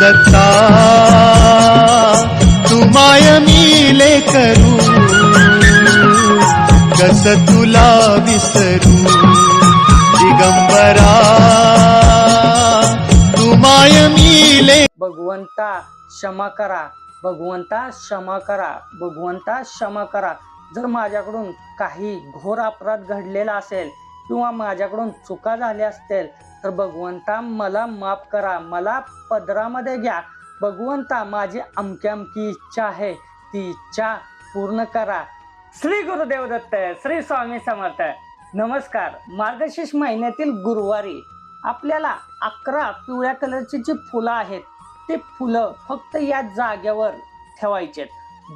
दत्ता तुमाय मिले करू कस तुला विसरू दिगंबरा तुमाय मिले भगवंता क्षमा करा भगवंता क्षमा करा भगवंता क्षमा करा. जर माझ्याकडून काही घोर अपराध घडलेला असेल किंवा माझ्याकडून चुका झाल्या असतील तर भगवंता मला माफ करा. मला पदरामध्ये घ्या. भगवंता माझी अमकी अमकी इच्छा आहे. ती इच्छा पूर्ण करा. श्री गुरुदेव दत्त श्री स्वामी समर्थ. नमस्कार. मार्गशीर्ष महिन्यातील गुरुवारी आपल्याला अकरा पिवळ्या कलरची जी फुलं आहेत ते फुलं फक्त या जागेवर ठेवायचेत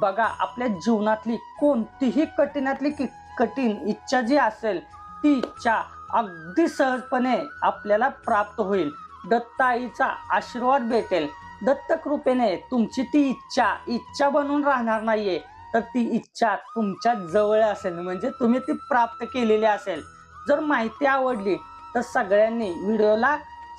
बघा आपल्या जीवनातली कोणतीही कठीणातली कठीण इच्छा जी असेल ती इच्छा अगदी सहजपणे आपल्याला प्राप्त होईल. दत्त आईचा आशीर्वाद भेटेल. दत्त कृपेने तुमची ती इच्छा इच्छा बनून राहणार नाहीये. तर ती इच्छा तुमच्या जवळ असेल. म्हणजे तुम्ही ती प्राप्त केलेली असेल. जर माहिती आवडली तर सगळ्यांनी व्हिडिओला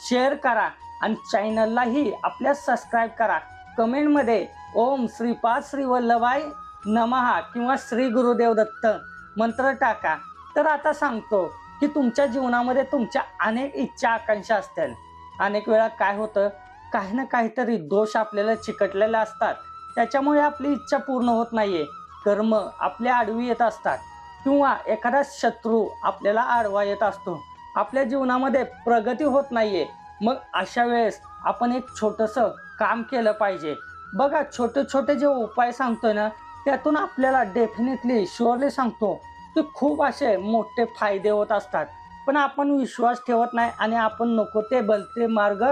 शेअर करा आणि चॅनललाही आपल्या सबस्क्राईब करा. कमेंटमध्ये ओम श्रीपाद श्री वल्लभाई नमहा किंवा श्री गुरुदेव दत्त मंत्र टाका. तर आता सांगतो की तुमच्या जीवनामध्ये तुमच्या अनेक इच्छा आकांक्षा असतील. अनेक वेळा काय होतं काही ना काहीतरी दोष आपल्याला चिकटलेले असतात. त्याच्यामुळे आपली इच्छा पूर्ण होत नाहीये. कर्म आपल्या आडवी येत असतात. किंवा एखादा शत्रू आपल्याला आडवा येत असतो. आपल्या जीवनामध्ये प्रगती होत नाहीये. मग अशा वेळेस आपण एक छोटस काम केलं पाहिजे. बघा छोटे छोटे जे उपाय सांगतोय ना त्यातून आपल्याला डेफिनेटली शुअरली सांगतो तर खूप असे मोठे फायदे होत असतात. पण आपण विश्वास ठेवत नाही आणि आपण नको ते बलते मार्ग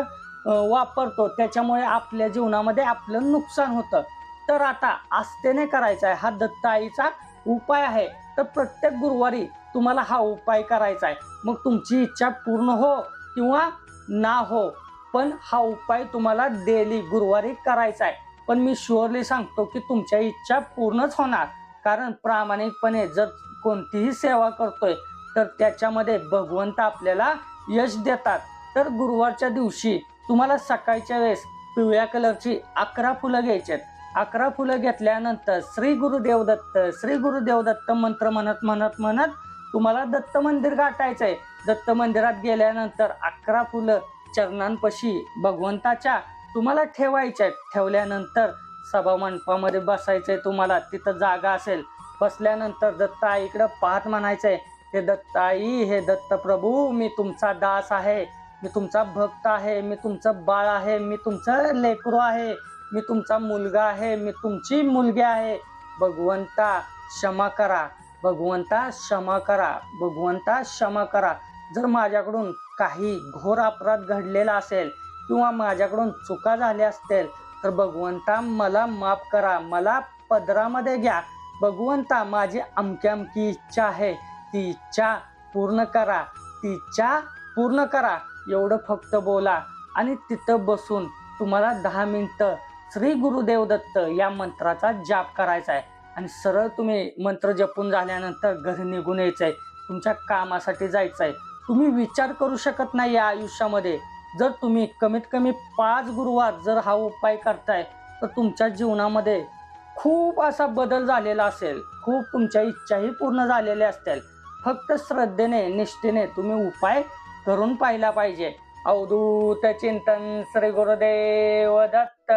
वापरतो. त्याच्यामुळे आपल्या जीवनामध्ये आपलं नुकसान होतं. तर आता आस्थेने करायचा आहे. हा दत्ताईचा उपाय आहे. तर प्रत्येक गुरुवारी तुम्हाला हा उपाय करायचा आहे. मग तुमची इच्छा पूर्ण हो किंवा ना हो पण हा उपाय तुम्हाला डेली गुरुवारी करायचा आहे. पण मी शुअरली सांगतो की तुमच्या इच्छा पूर्णच होणार. कारण प्रामाणिकपणे जर कोणतीही सेवा करतोय तर त्याच्यामध्ये भगवंत आपल्याला यश देतात. तर गुरुवारच्या दिवशी तुम्हाला सकाळच्या वेळेस पिवळ्या कलरची अकरा फुलं घ्यायची आहेत. अकरा फुलं घेतल्यानंतर श्री गुरुदेव दत्त श्री गुरुदेव दत्त मंत्र म्हणत म्हणत म्हणत तुम्हाला दत्त मंदिर गाठायचं आहे. दत्त मंदिरात गेल्यानंतर अकरा फुलं चरणांपाशी भगवंताच्या तुम्हाला ठेवायच्या आहेत. ठेवल्यानंतर सभा मंडपामध्ये बसायचं आहे तुम्हाला. तिथं जागा असेल बसल्यानंतर दत्त आईकडं पाहत म्हणायचंय. हे दत्त आई हे दत्त प्रभू मी तुमचा दास आहे. मी तुमचा भक्त आहे. मी तुमचं बाळ आहे. मी तुमचं लेकरू आहे. मी तुमचा मुलगा आहे. मी तुमची मुलगी आहे. भगवंता क्षमा करा. भगवंता क्षमा करा. भगवंता क्षमा करा. जर माझ्याकडून काही घोर अपराध घडलेला असेल किंवा माझ्याकडून चुका झाल्या असतील तर भगवंता मला माफ करा. मला पदरामध्ये घ्या. भगवंता माझी अमकी अमकी इच्छा आहे. ती इच्छा पूर्ण करा. ती इच्छा पूर्ण करा. एवढं फक्त बोला. आणि तिथं बसून तुम्हाला दहा मिनटं श्री गुरुदेव दत्त या मंत्राचा जाप करायचा आहे. आणि सरळ तुम्ही मंत्र जपून झाल्यानंतर घरी निघून यायचं आहे तुमच्या कामासाठी जायचं आहे तुम्ही विचार करू शकत नाही या आयुष्यामध्ये. जर तुम्ही कमीत कमी पाच गुरुवार जर हा उपाय करताय तर तुमच्या जीवनामध्ये खूप असा बदल झालेला असेल खूप तुमच्या इच्छाही पूर्ण झालेल्या असतील. फक्त श्रद्धेने निष्ठेने तुम्ही उपाय करून पाहिला पाहिजे. अवधूत चिंतन श्री गुरुदेव दत्त.